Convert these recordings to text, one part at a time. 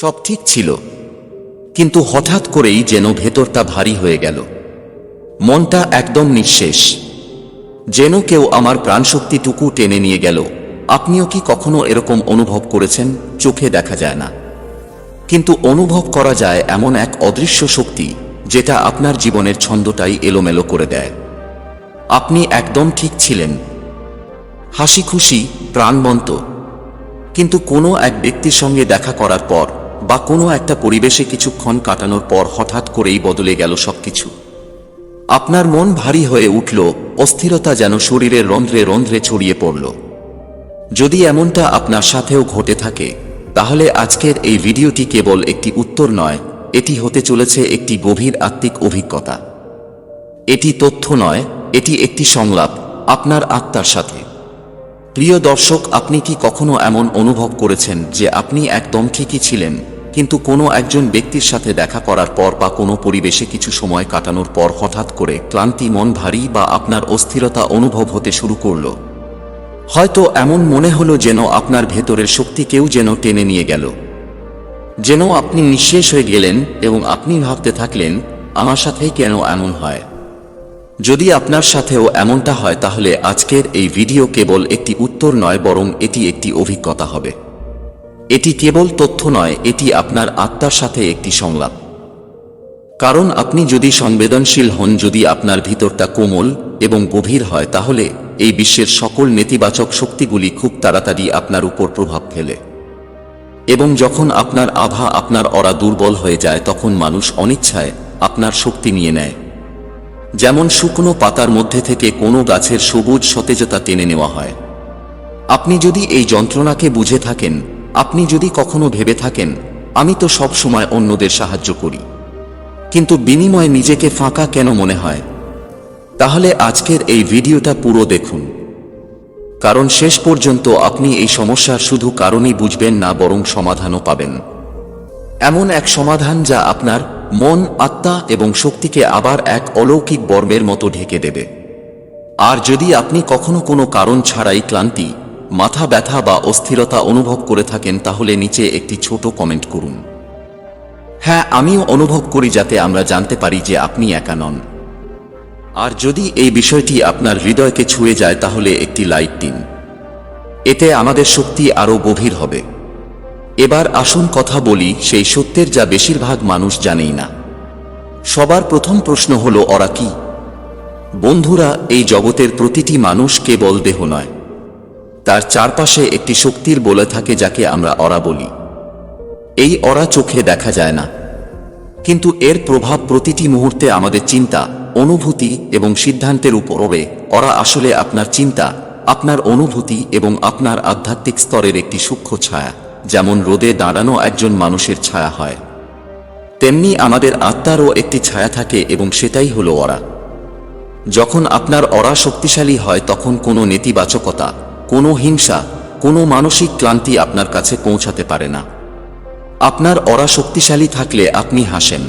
সব ঠিক ছিল। কিন্তু হঠাৎ করেই যেন ভেতরটা ভারী হয়ে গেল। মনটা একদম নিঃশেষ। যেন কেউ আমার প্রাণশক্তিটুকু টেনে নিয়ে গেল। আপনিও কি কখনো এরকম অনুভব করেছেন? চোখে দেখা যায় না। কিন্তু অনুভব করা যায় এমন এক অদৃশ্য শক্তি, যেটা আপনার জীবনের ছন্দটাই এলোমেলো করে দেয়। আপনি একদম ঠিক ছিলেন। হাসি খুশি প্রাণবন্ত। কিন্তু কোনো এক ব্যক্তির সঙ্গে দেখা করার পর বা কোনো একটা পরিবেশে কিছুক্ষণ কাটানোর পর হঠাৎ করেই বদলে গেল সবকিছু। আপনার মন ভারী হয়ে উঠল, অস্থিরতা যেন শরীরের রন্ধ্রে রন্ধ্রে ছড়িয়ে পড়ল। যদি এমনটা আপনার সাথেও ঘটে থাকে, তাহলে আজকের এই ভিডিওটি কেবল একটি উত্তর নয়, এটি হতে চলেছে একটি গভীর আত্মিক অভিজ্ঞতা। এটি তথ্য নয়, এটি একটি সংলাপ, আপনার আত্মার সাথে। প্রিয় দর্শক, আপনি কি কখনো এমন অনুভব করেছেন যে আপনি একদম ঠিকই ছিলেন? কিন্তু কোনো একজন ব্যক্তির সাথে দেখা করার পর বা কোনো পরিবেশে কিছু সময় কাটানোর পর হঠাৎ করে ক্লান্তি মন ভারী বা আপনার অস্থিরতা অনুভব হতে শুরু করল। হয়তো এমন মনে হলো যেন আপনার ভেতরের শক্তি কেউ যেন টেনে নিয়ে গেল। যেন আপনি নিঃশেষ হয়ে গেলেন এবং আপনি ভাবতে থাকলেন, আমার সাথেই কেন এমন হয়? যদি আপনার সাথেও এমনটা হয়, তাহলে আজকের এই ভিডিও কেবল একটি উত্তর নয়, বরং এটি একটি অভিজ্ঞতা হবে। এটি কেবল তথ্য নয়, এটি আপনার আত্মার সাথে একটি সংলাপ। কারণ আপনি যদি সংবেদনশীল হন, যদি আপনার ভিতরটা কোমল এবং গভীর হয়, তাহলে এই বিশ্বের সকল নেতিবাচক শক্তিগুলি খুব তাড়াতাড়ি আপনার উপর প্রভাব ফেলে। এবং যখন আপনার আভা আপনার অরা দুর্বল হয়ে যায়, তখন মানুষ অনিচ্ছায় আপনার শক্তি নিয়ে নেয়। যেমন শুকনো পাতার মধ্যে থেকে কোনো গাছের সবুজ সতেজতা টেনে নেওয়া হয়। আপনি যদি এই যন্ত্রণাকে বুঝে থাকেন আপনি যদি কখনো ভেবে থাকেন, আমি তো সব সময় অন্যদের সাহায্য করি। কিন্তু বিনিময়ে নিজেকে ফাঁকা কেন মনে হয়? তাহলে আজকের এই ভিডিওটা পুরো দেখুন। কারণ শেষ পর্যন্ত আপনি এই সমস্যার শুধু কারণই বুঝবেন না, বরং সমাধানও পাবেন। এমন এক সমাধান যা আপনার মন, আত্মা এবং শক্তিকে আবার এক অলৌকিক বর্মের মতো ঢেকে দেবে। আর যদি আপনি কখনো কোনো কারণ ছাড়াই ক্লান্তি মাথা ব্যথা বা অস্থিরতা অনুভব করে থাকেন, তাহলে নিচে একটি ছোট কমেন্ট করুন। হ্যাঁ আমিও অনুভব করি যাতে আমরা জানতে পারি যে আপনি একা নন। আর যদি এই বিষয়টি আপনার হৃদয়কে ছুঁয়ে যায়, তাহলে একটি লাইক দিন। এতে আমাদের শক্তি আরও গভীর হবে। এবার আসুন কথা বলি, সেই সত্যের যা বেশিরভাগ মানুষ জানেই না। সবার প্রথম প্রশ্ন হলো, ওরা কি? বন্ধুরা, এই জগতের প্রতিটি মানুষ কেবল দেহ নয়। তার চারপাশে একটি শক্তির বলে থাকে যাকে আমরা অরা বলি। এই অরা চোখে দেখা যায় না। কিন্তু এর প্রভাব প্রতিটি মুহূর্তে আমাদের চিন্তা, অনুভূতি এবং সিদ্ধান্তের উপর হবে ওরা আসলে আপনার চিন্তা, আপনার অনুভূতি এবং আপনার আধ্যাত্মিক স্তরের একটি সূক্ষ্ম ছায়া, যেমন রোদে দাঁড়ানো একজন মানুষের ছায়া হয়। তেমনি আমাদের আত্মারও একটি ছায়া থাকে এবং সেটাই হলো অরা। যখন আপনার অরা শক্তিশালী হয়, তখন কোনো নেতিবাচকতা কোনো হিংসা, কোনো মানসিক ক্লান্তি আপনার কাছে পৌঁছাতে পারে না। আপনার অরা শক্তিশালী থাকলে আপনি হাসেন।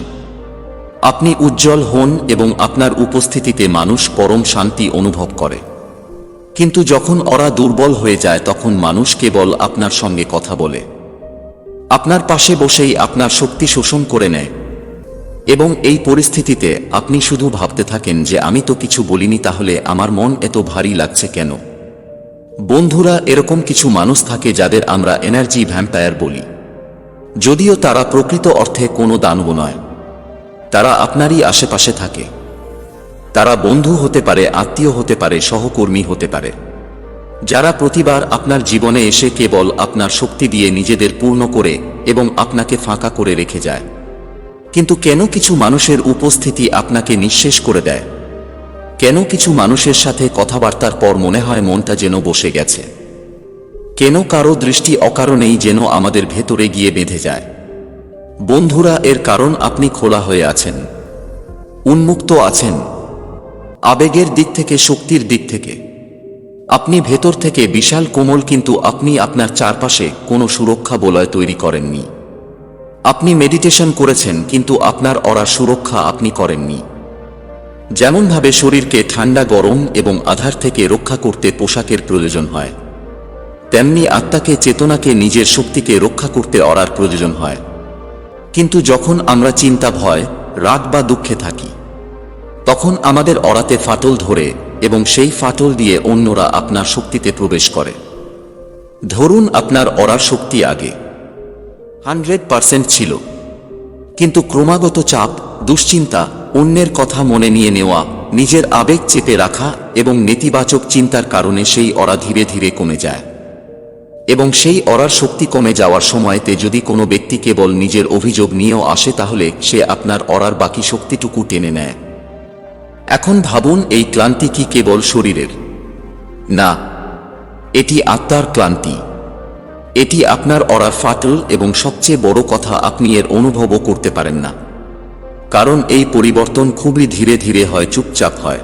আপনি উজ্জ্বল হন এবং আপনার উপস্থিতিতে মানুষ পরম শান্তি অনুভব করে। কিন্তু যখন অরা দুর্বল হয়ে যায়, তখন মানুষ কেবল আপনার সঙ্গে কথা বলে। আপনার পাশে বসেই আপনার শক্তি শোষণ করে নেয়। এবং এই পরিস্থিতিতে আপনি শুধু ভাবতে থাকেন যে, আমি তো কিছু বলিনি, তাহলে আমার মন এত ভারী লাগছে কেন? বন্ধুরা, এরকম কিছু মানুষ থাকে যাদের আমরা এনার্জি ভ্যাম্পায়ার বলি। যদিও তারা প্রকৃত অর্থে কোনো দানব নয়। তারা আপনারই আশেপাশে থাকে। তারা বন্ধু হতে পারে, আত্মীয় হতে পারে, সহকর্মী হতে পারে। যারা প্রতিবার আপনার জীবনে এসে কেবল আপনার শক্তি দিয়ে নিজেদের পূর্ণ করে এবং আপনাকে ফাঁকা করে রেখে যায়। কিন্তু কেন কিছু মানুষের উপস্থিতি আপনাকে নিঃশেষ করে দেয়? কেন কিছু মানুষের সাথে কথাবার্তার পর মনে হয় মনটা যেন বসে গেছে? কেন কারও দৃষ্টি অকারণেই যেন আমাদের ভেতরে গিয়ে বেঁধে যায়? বন্ধুরা, এর কারণ আপনি খোলা হয়ে আছেন। উন্মুক্ত আছেন। আবেগের দিক থেকে, শক্তির দিক থেকে। আপনি ভেতর থেকে বিশাল কোমল, কিন্তু আপনি আপনার চারপাশে কোনো সুরক্ষা বলয় তৈরি করেননি। আপনি মেডিটেশন করেছেন, কিন্তু আপনার অরা সুরক্ষা আপনি করেননি। যেমনভাবে শরীরকে ঠান্ডা, গরম এবং আধার থেকে রক্ষা করতে পোশাকের প্রয়োজন হয়, তেমনি আত্মাকে, চেতনাকে, নিজের শক্তিকে রক্ষা করতে অরার প্রয়োজন হয়। কিন্তু যখন আমরা চিন্তা, ভয়, রাগ বা দুঃখে থাকি, তখন আমাদের অরাতে ফাটল ধরে এবং সেই ফাটল দিয়ে অন্যরা আপনার শক্তিতে প্রবেশ করে। ধরুন আপনার অরার শক্তি আগে হান্ড্রেড পার্সেন্ট ছিল, কিন্তু ক্রমাগত চাপ, দুশ্চিন্তা অন্যের কথা মনে নিয়ে নেওয়া, নিজের আবেগ চেপে রাখা এবং নেতিবাচক চিন্তার কারণে সেই অরা ধীরে ধীরে কমে যায়। এবং সেই অরার শক্তি কমে যাওয়ার সময়তে যদি কোনো ব্যক্তি কেবল নিজের অভিযোগ নিয়েও আসে তাহলে সে আপনার অরার বাকি শক্তিটুকু টেনে নেয়। এখন ভাবুন এই ক্লান্তি কি কেবল শরীরের। না, এটি আত্মার ক্লান্তি। এটি আপনার অরার ফাটল এবং সবচেয়ে বড় কথা আপনি এর অনুভবও করতে পারেন না। কারণ এই পরিবর্তন খুবই ধীরে ধীরে হয়, চুপচাপ হয়।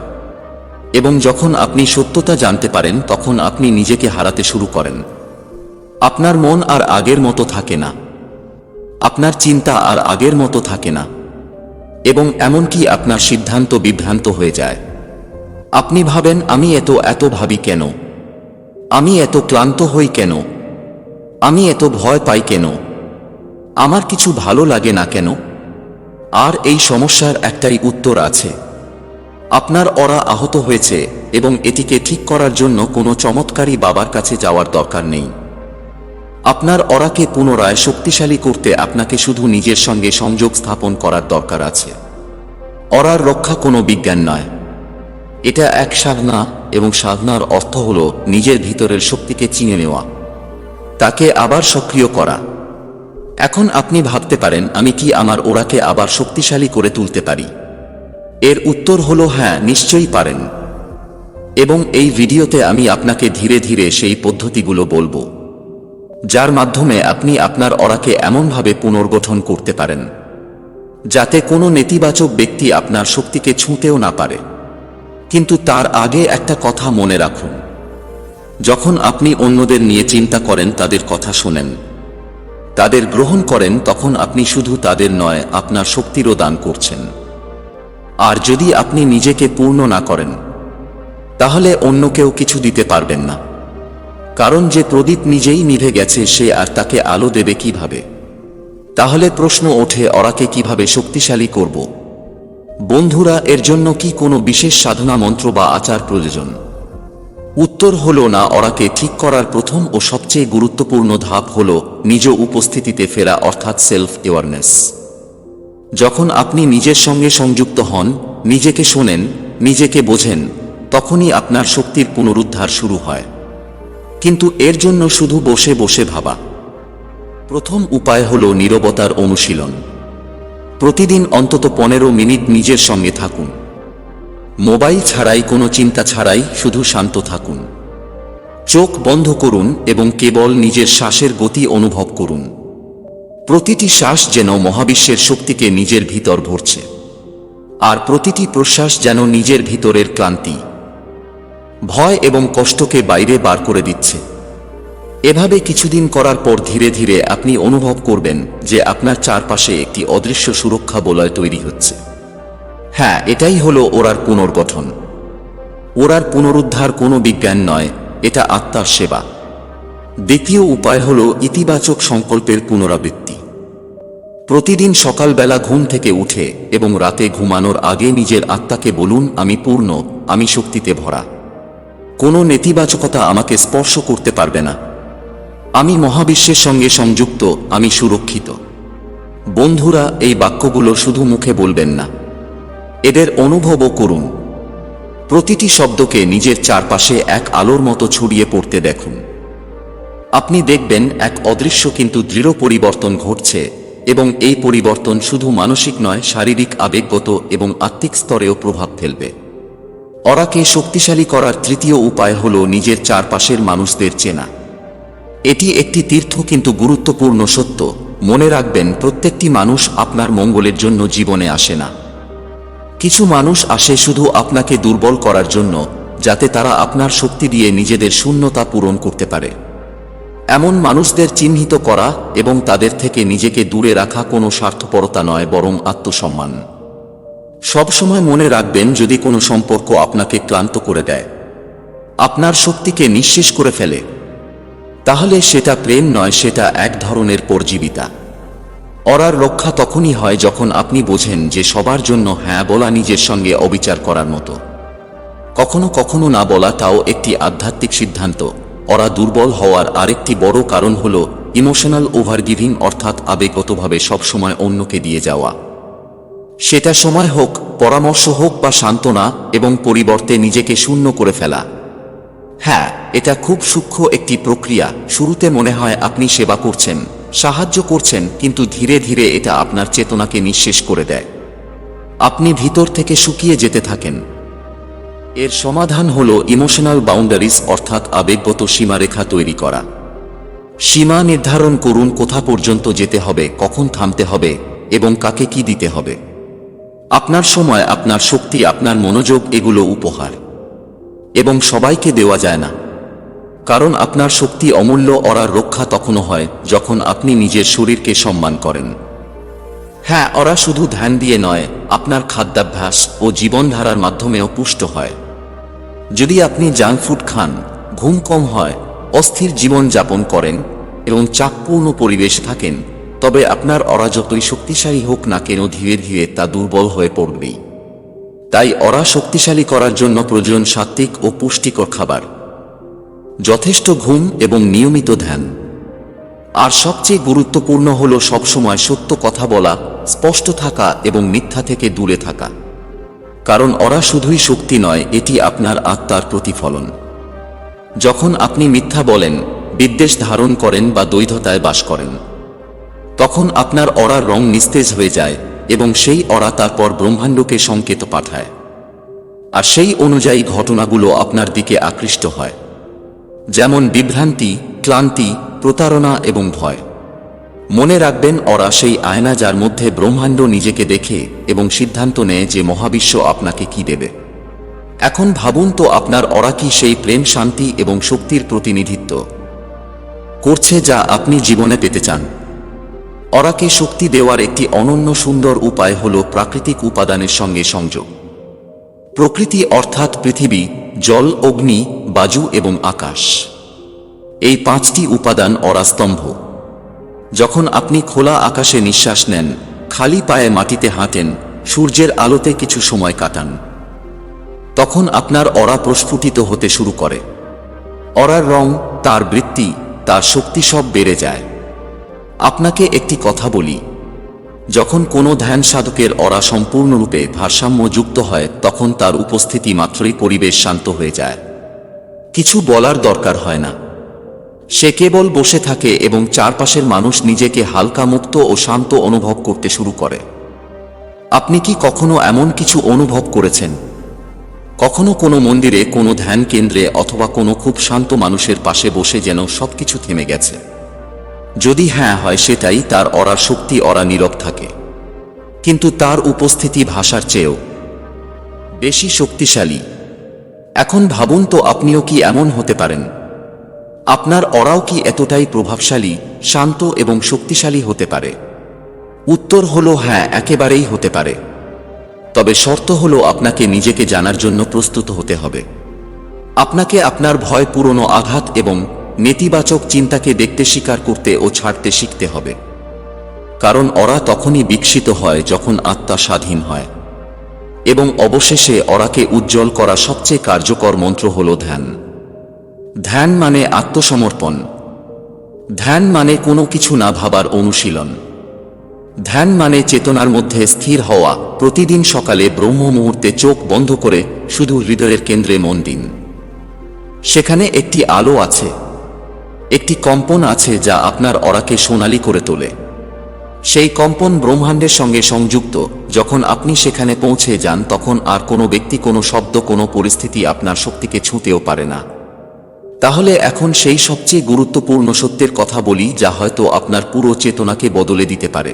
এবং যখন আপনি সত্যতা জানতে পারেন, তখন আপনি নিজেকে হারাতে শুরু করেন। আপনার মন আর আগের মতো থাকে না। আপনার চিন্তা আর আগের মতো থাকে না। এবং এমনকি আপনার সিদ্ধান্ত বিভ্রান্ত হয়ে যায়। আপনি ভাবেন, আমি এত এত ভাবি কেন? আমি এত ক্লান্ত হই কেন? আমি এত ভয় পাই কেন? আমার কিছু ভালো লাগে না কেন? আর এই সমস্যার একটাই উত্তর আছে। আপনার অরা আহত হয়েছে এবং এটিকে ঠিক করার জন্য কোনো চমৎকারী বাবার কাছে যাওয়ার দরকার নেই। আপনার অরাকে পুনরায় শক্তিশালী করতে আপনাকে শুধু নিজের সঙ্গে সংযোগ স্থাপন করার দরকার আছে। অরার রক্ষা কোনো বিজ্ঞান নয়। এটা এক সাধনা এবং সাধনার অর্থ হল নিজের ভিতরের শক্তিকে চিনে নেওয়া। তাকে আবার সক্রিয় করা। এখন আপনি ভাবতে পারেন, আমি কি আমার ওরাকে আবার শক্তিশালী করে তুলতে পারি? এর উত্তর হলো হ্যাঁ নিশ্চয়ই পারেন। এবং এই ভিডিওতে আমি আপনাকে ধীরে ধীরে সেই পদ্ধতিগুলো বলব, যার মাধ্যমে আপনি আপনার অরাকে এমনভাবে পুনর্গঠন করতে পারেন, যাতে কোনো নেতিবাচক ব্যক্তি আপনার শক্তিকে ছুঁতেও না পারে। কিন্তু তার আগে একটা কথা মনে রাখুন, যখন আপনি অন্যদের নিয়ে চিন্তা করেন, তাদের কথা শোনেন। তাদের গ্রহণ করেন তখন আপনি শুধু তাদের নয়, আপনার শক্তিরও দান করছেন। আর যদি আপনি নিজেকে পূর্ণ না করেন, তাহলে অন্য কেউ কিছু দিতে পারবেন না। কারণ যে প্রদীপ নিজেই নিভে গেছে, সে আর তাকে আলো দেবে কীভাবে? তাহলে প্রশ্ন ওঠে অরাকে কীভাবে শক্তিশালী করব? বন্ধুরা, এর জন্য কি কোনো বিশেষ সাধনা, মন্ত্র বা আচার প্রয়োজন? উত্তর হল না অরাকে ঠিক করার প্রথম ও সবচেয়ে গুরুত্বপূর্ণ ধাপ হল নিজ উপস্থিতিতে ফেরা, অর্থাৎ সেলফ অ্যাওয়ারনেস যখন আপনি নিজের সঙ্গে সংযুক্ত হন, নিজেকে শোনেন, নিজেকে বোঝেন, তখনই আপনার শক্তির পুনরুদ্ধার শুরু হয়। কিন্তু এর জন্য শুধু বসে বসে ভাবা। প্রথম উপায় হল নীরবতার অনুশীলন। প্রতিদিন অন্তত পনেরো মিনিট নিজের সঙ্গে থাকুন। মোবাইল ছাড়াই, কোনো চিন্তা ছাড়াই শুধু শান্ত থাকুন। চোখ বন্ধ করুন এবং কেবল নিজের শ্বাসের গতি অনুভব করুন। প্রতিটি শ্বাস যেন মহাবিশ্বের শক্তিকে নিজের ভিতর ভরছে, আর প্রতিটি প্রশ্বাস যেন নিজের ভিতরের ক্লান্তি, ভয় এবং কষ্টকে বাইরে বার করে দিচ্ছে। এভাবে কিছুদিন করার পর ধীরে ধীরে আপনি অনুভব করবেন যে আপনার চারপাশে একটি অদৃশ্য সুরক্ষা বলয় তৈরি হচ্ছে। হ্যাঁ এটাই হলো ওরার পুনর্গঠন। ওরার পুনরুদ্ধার কোনো বিজ্ঞান নয়, এটা আত্মার সেবা। দ্বিতীয় উপায় হল ইতিবাচক সংকল্পের পুনরাবৃত্তি। প্রতিদিন সকালবেলা ঘুম থেকে উঠে এবং রাতে ঘুমানোর আগে নিজের আত্মাকে বলুন, আমি পূর্ণ, আমি শক্তিতে ভরা। কোনো নেতিবাচকতা আমাকে স্পর্শ করতে পারবে না। আমি মহাবিশ্বের সঙ্গে সংযুক্ত, আমি সুরক্ষিত। বন্ধুরা, এই বাক্যগুলো শুধু মুখে বলবেন না। এদের অনুভবও করুন। প্রতিটি শব্দকে নিজের চারপাশে এক আলোর মতো ছড়িয়ে পড়তে দেখুন। আপনি দেখবেন এক অদৃশ্য কিন্তু দৃঢ় পরিবর্তন ঘটছে এবং এই পরিবর্তন শুধু মানসিক নয়, শারীরিক আবেগগত এবং আত্মিক স্তরেও প্রভাব ফেলবে। অরাকে শক্তিশালী করার তৃতীয় উপায় হল নিজের চারপাশের মানুষদের চেনা। এটি একটি তীর্থ কিন্তু গুরুত্বপূর্ণ সত্য। মনে রাখবেন, প্রত্যেকটি মানুষ আপনার মঙ্গলের জন্য জীবনে আসে না। কিছু মানুষ আসে শুধু আপনাকে দুর্বল করার জন্য, যাতে তারা আপনার শক্তি দিয়ে নিজেদের শূন্যতা পূরণ করতে পারে। এমন মানুষদের চিহ্নিত করা এবং তাদের থেকে নিজেকে দূরে রাখা কোনো স্বার্থপরতা নয়, বরং আত্মসম্মান। সবসময় মনে রাখবেন, যদি কোনো সম্পর্ক আপনাকে ক্লান্ত করে দেয়, আপনার শক্তিকে নিঃশেষ করে ফেলে, তাহলে সেটা প্রেম নয়, সেটা এক ধরনের পরজীবিতা। অরার রক্ষা তখনই হয় যখন আপনি বোঝেন যে সবার জন্য হ্যাঁ বলা নিজের সঙ্গে অবিচার করার মতো। কখনো কখনো না বলা তাও একটি আধ্যাত্মিক সিদ্ধান্ত। অরা দুর্বল হওয়ার আরেকটি বড় কারণ হল ইমোশনাল ওভারগিভিং অর্থাৎ আবেগতভাবে সবসময় অন্যকে দিয়ে যাওয়া। সেটা সময় হোক, পরামর্শ হোক বা সান্ত্বনা এবং পরিবর্তে নিজেকে শূন্য করে ফেলা। হ্যাঁ এটা খুব সূক্ষ্ম একটি প্রক্রিয়া। শুরুতে মনে হয় আপনি সেবা করছেন। সাহায্য করছেন, কিন্তু ধীরে ধীরে এটা আপনার চেতনাকে নিঃশেষ করে দেয়। আপনি ভিতর থেকে শুকিয়ে যেতে থাকেন। এর সমাধান হল ইমোশনাল বাউন্ডারিজ, অর্থাৎ আবেগগত সীমারেখা তৈরি করা। সীমা নির্ধারণ করুন কোথা পর্যন্ত যেতে হবে, কখন থামতে হবে, এবং কাকে কি দিতে হবে। আপনার সময়, আপনার শক্তি, আপনার মনোযোগ, এগুলো উপহার। এবং সবাইকে দেওয়া যায় না। কারণ আপনার শক্তি অমূল্য অরার রক্ষা তখনও হয় যখন আপনি নিজের শরীরকে সম্মান করেন। হ্যাঁ অরা শুধু ধ্যান দিয়ে নয়, আপনার খাদ্যাভ্যাস ও জীবনধারার মাধ্যমেও পুষ্ট হয়। যদি আপনি জাঙ্ক ফুড খান, ঘুম কম হয়, অস্থির জীবন যাপন করেন এবং চাপপূর্ণ পরিবেশ থাকেন, তবে আপনার অরা যতই শক্তিশালী হোক না কেন ধীরে ধীরে তা দুর্বল হয়ে পড়বেই। তাই অরা শক্তিশালী করার জন্য প্রয়োজন সাত্ত্বিক ও পুষ্টিকর খাবার। যথেষ্ট ঘুম এবং নিয়মিত ধ্যান। আর সবচেয়ে গুরুত্বপূর্ণ হল সবসময় সত্য কথা বলা, স্পষ্ট থাকা এবং মিথ্যা থেকে দূরে থাকা। কারণ ওরা শুধুই শক্তি নয়, এটি আপনার আত্মার প্রতিফলন। যখন আপনি মিথ্যা বলেন, বিদ্বেষ ধারণ করেন বা দ্বৈধতায় বাস করেন, তখন আপনার অরার রং নিস্তেজ হয়ে যায় এবং সেই অরা তারপর ব্রহ্মাণ্ডকে সংকেত পাঠায়। আর সেই অনুযায়ী ঘটনাগুলো আপনার দিকে আকৃষ্ট হয়। যেমন বিভ্রান্তি, ক্লান্তি, প্রতারণা এবং ভয়। মনে রাখবেন, ওরা সেই আয়না যার মধ্যে ব্রহ্মাণ্ড নিজেকে দেখে এবং সিদ্ধান্ত নেয় যে মহাবিশ্ব আপনাকে কি দেবে। এখন ভাবুন তো আপনার ওরা কি সেই প্রেম, শান্তি এবং শক্তির প্রতিনিধিত্ব করছে যা আপনি জীবনে পেতে চান। অরাকে শক্তি দেওয়ার একটি অনন্য সুন্দর উপায় হল প্রাকৃতিক উপাদানের সঙ্গে সংযোগ। প্রকৃতি অর্থাৎ পৃথিবী, জল, অগ্নি, বাজু এবং আকাশ। এই পাঁচটি উপাদান অরাস্তম্ভ। যখন আপনি খোলা আকাশে নিঃশ্বাস নেন, খালি পায়ে মাটিতে হাঁটেন, সূর্যের আলোতে কিছু সময় কাটান। তখন আপনার অরা প্রস্ফুটিত হতে শুরু করে। অরার রং, তার বৃত্তি, তার শক্তি সব বেড়ে যায়। আপনাকে একটি কথা বলি যখন কোনো ধ্যান সাধকের অরা সম্পূর্ণরূপে ভারসাম্য যুক্ত হয়, তখন তার উপস্থিতি মাত্রই পরিবেশ শান্ত হয়ে যায়। কিছু বলার দরকার হয় না। সে কেবল বসে থাকে এবং চারপাশের মানুষ নিজেকে হালকা মুক্ত ও শান্ত অনুভব করতে শুরু করে। আপনি কি কখনো এমন কিছু অনুভব করেছেন? কখনো কোনো মন্দিরে কোনো ধ্যান কেন্দ্রে অথবা কোনো খুব শান্ত মানুষের পাশে বসে যেন সবকিছু থেমে গেছে? যদি হ্যাঁ হয় সেটাই তার অরার শক্তি অরা নীরব থাকে। কিন্তু তার উপস্থিতি ভাষার চেয়েও বেশি শক্তিশালী। এখন ভাবুন তো আপনিও কি এমন হতে পারেন? আপনার অরাও কি এতটাই প্রভাবশালী, শান্ত এবং শক্তিশালী হতে পারে? উত্তর হল হ্যাঁ একেবারেই হতে পারে। তবে শর্ত হল আপনাকে নিজেকে জানার জন্য প্রস্তুত হতে হবে। আপনাকে আপনার ভয় পুরনো আঘাত এবং নেতিবাচক চিন্তাকে দেখতে স্বীকার করতে ও ছাড়তে শিখতে হবে। কারণ ওরা তখনই বিকশিত হয় যখন আত্মা স্বাধীন হয়। এবং অবশেষে অরাকে উজ্জ্বল করা সবচেয়ে কার্যকর মন্ত্র হল ধ্যান। ধ্যান মানে আত্মসমর্পণ। ধ্যান মানে কোনো কিছু না ভাবার অনুশীলন। ধ্যান মানে চেতনার মধ্যে স্থির হওয়া, প্রতিদিন সকালে ব্রহ্ম মুহূর্তে চোখ বন্ধ করে শুধু হৃদয়ের কেন্দ্রে মন দিন। সেখানে একটি আলো আছে। একটি কম্পন আছে যা আপনার অরাকে সোনালি করে তোলে। সেই কম্পন ব্রহ্মাণ্ডের সঙ্গে সংযুক্ত। যখন আপনি সেখানে পৌঁছে যান, তখন আর কোনো ব্যক্তি, কোনো শব্দ, কোনো পরিস্থিতি আপনার শক্তিকে ছুঁতেও পারে না। তাহলে এখন সেই সবচেয়ে গুরুত্বপূর্ণ সত্যের কথা বলি, যা হয়তো আপনার পুরো চেতনাকে বদলে দিতে পারে।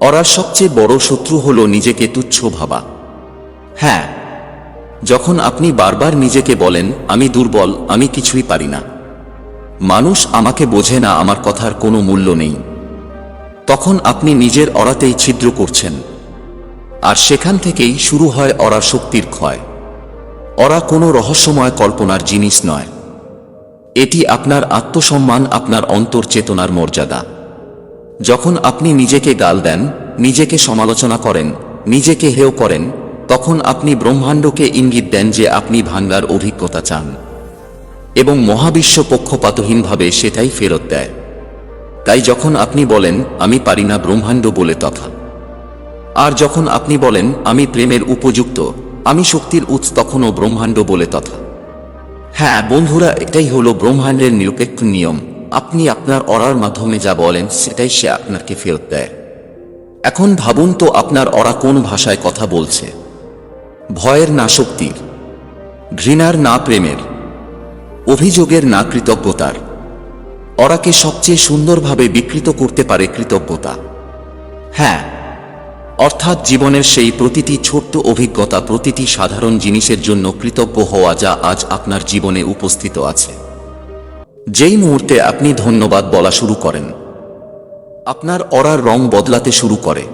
অরার সবচেয়ে বড় শত্রু হল নিজেকে তুচ্ছ ভাবা। হ্যাঁ যখন আপনি বারবার নিজেকে বলেন, আমি দুর্বল, আমি কিছুই পারি না। মানুষ আমাকে বোঝে না আমার কথার কোনো মূল্য নেই। তখন আপনি নিজের অরাতেই ছিদ্র করছেন। আর সেখান থেকেই শুরু হয় অরার শক্তির ক্ষয়। অরা কোনো রহস্যময় কল্পনার জিনিস নয়। এটি আপনার আত্মসম্মান, আপনার অন্তর চেতনার মর্যাদা। যখন আপনি নিজেকে গাল দেন, নিজেকে সমালোচনা করেন, নিজেকে হেয় করেন, তখন আপনি ব্রহ্মাণ্ডকে ইঙ্গিত দেন যে আপনি ভাঙ্গার অভিজ্ঞতা চান। এবং মহাবিশ্ব পক্ষপাতহীনভাবে সেটাই ফেরত দেয়। তাই যখন আপনি বলেন, আমি পারি না ব্রহ্মাণ্ড বলে তথা, আর যখন আপনি বলেন, আমি প্রেমের উপযুক্ত, আমি শক্তির উৎস তখনও ব্রহ্মাণ্ড বলে তথা হ্যাঁ বন্ধুরা, এটাই হলো ব্রহ্মাণ্ডের নিরপেক্ষ নিয়ম। আপনি আপনার অরার মাধ্যমে যা বলেন, সেটাই সে আপনাকে ফেরত দেয়। এখন ভাবুন তো আপনার অরা কোন ভাষায় কথা বলছে। ভয়ের না শক্তির, ঘৃণার না প্রেমের অভিযোগের না কৃতজ্ঞতার। অরাকে সবচেয়ে সুন্দরভাবে বিকৃত করতে পারে কৃতজ্ঞতা। হ্যাঁ অর্থাৎ জীবনের সেই প্রতিটি ছোট্ট অভিজ্ঞতা, প্রতিটি সাধারণ জিনিসের জন্য কৃতজ্ঞ হওয়া যা আজ আপনার জীবনে উপস্থিত আছে। যেই মুহূর্তে আপনি ধন্যবাদ বলা শুরু করেন, আপনার অরার রং বদলাতে শুরু করে।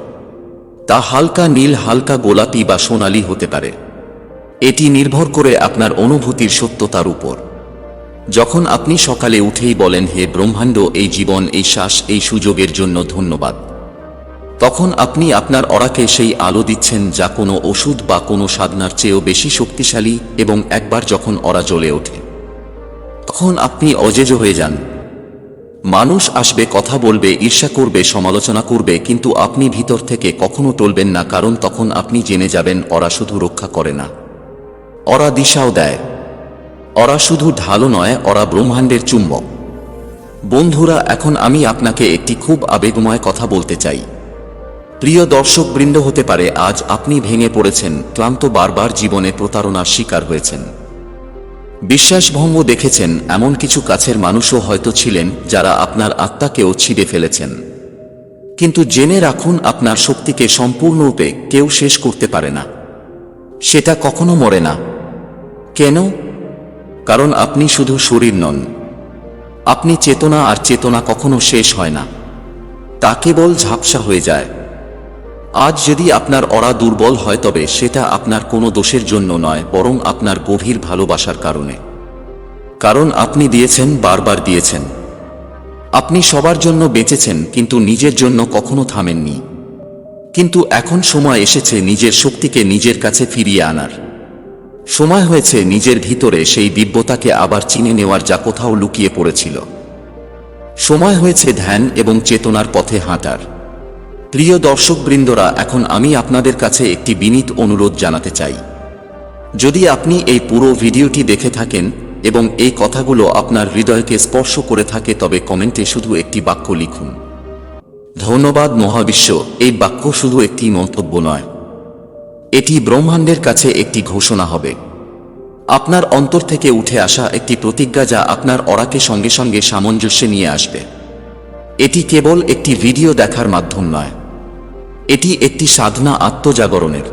তা হালকা নীল, হালকা গোলাপি বা সোনালি হতে পারে। এটি নির্ভর করে আপনার অনুভূতির সত্যতার উপর। যখন আপনি সকালে উঠেই বলেন, হে ব্রহ্মাণ্ড, এই জীবন, এই শ্বাস, এই সুযোগের জন্য ধন্যবাদ। তখন আপনি আপনার অরাকে সেই আলো দিচ্ছেন যা কোনো ওষুধ বা কোনো সাধনার চেয়েও বেশি শক্তিশালী এবং একবার যখন অরা জ্বলে ওঠে, তখন আপনি অজেজ হয়ে যান। মানুষ আসবে, কথা বলবে, ঈর্ষা করবে, সমালোচনা করবে, কিন্তু আপনি ভিতর থেকে কখনো টলবেন না, কারণ তখন আপনি জেনে যাবেন ওরা শুধু রক্ষা করে না। ওরা দিশাও দেয়। ওরা শুধু ঢালো নয়, ওরা ব্রহ্মাণ্ডের চুম্বক। বন্ধুরা, এখন আমি আপনাকে একটি খুব আবেগময় কথা বলতে চাই। প্রিয় দর্শক বৃন্দ হতে পারে, আজ আপনি ভেঙে পড়েছেন, ক্লান্ত বারবার জীবনে প্রতারণার শিকার হয়েছেন। বিশ্বাসভঙ্গ দেখেছেন, এমন কিছু কাছের মানুষও হয়তো ছিলেন, যারা আপনার আত্মাকেও ছিঁড়ে ফেলেছেন। কিন্তু জেনে রাখুন, আপনার শক্তিকে সম্পূর্ণরূপে কেউ শেষ করতে পারে না। সেটা কখনো মরে না। কেন? কারণ আপনি শুধু শরীর নন। আপনি চেতনা আর চেতনা কখনো শেষ হয় না। তা কেবল ঝাপসা হয়ে যায়। আজ যদি আপনার অরা দুর্বল হয় তবে সেটা আপনার কোনো দোষের জন্য নয়, বরং আপনার গভীর ভালোবাসার কারণে। কারণ আপনি দিয়েছেন, বারবার দিয়েছেন। আপনি সবার জন্য বেঁচেছেন, কিন্তু নিজের জন্য কখনো থামেননি। কিন্তু এখন সময় এসেছে নিজের শক্তিকে নিজের কাছে ফিরিয়ে আনার। সময় হয়েছে নিজের ভিতরে সেই দিব্যতাকে আবার চিনে নেওয়ার যা কোথাও লুকিয়ে পড়েছিল। সময় হয়েছে ধ্যান এবং চেতনার পথে হাঁটার। প্রিয় দর্শকবৃন্দরা, এখন আমি আপনাদের কাছে একটি বিনীত অনুরোধ জানাতে চাই। যদি আপনি এই পুরো ভিডিওটি দেখে থাকেন এবং এই কথাগুলো আপনার হৃদয়কে স্পর্শ করে থাকে, তবে কমেন্টে শুধু একটি বাক্য লিখুন। ধন্যবাদ মহাবিশ্ব, এই বাক্য শুধু একটি মন্তব্য নয়। এটি ব্রহ্মাণ্ডের কাছে একটি ঘোষণা হবে। আপনার অন্তর থেকে উঠে আসা একটি প্রতিজ্ঞা যা আপনার অরাকে সঙ্গে সঙ্গে সামঞ্জস্যে নিয়ে আসবে। এটি কেবল একটি ভিডিও দেখার মাধ্যম নয়। এটি একটি সাধনা আত্মজাগরণের।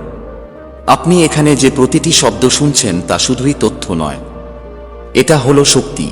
আপনি এখানে যে প্রতিটি শব্দ শুনছেন তা শুধুই তথ্য নয়। এটা হলো শক্তি।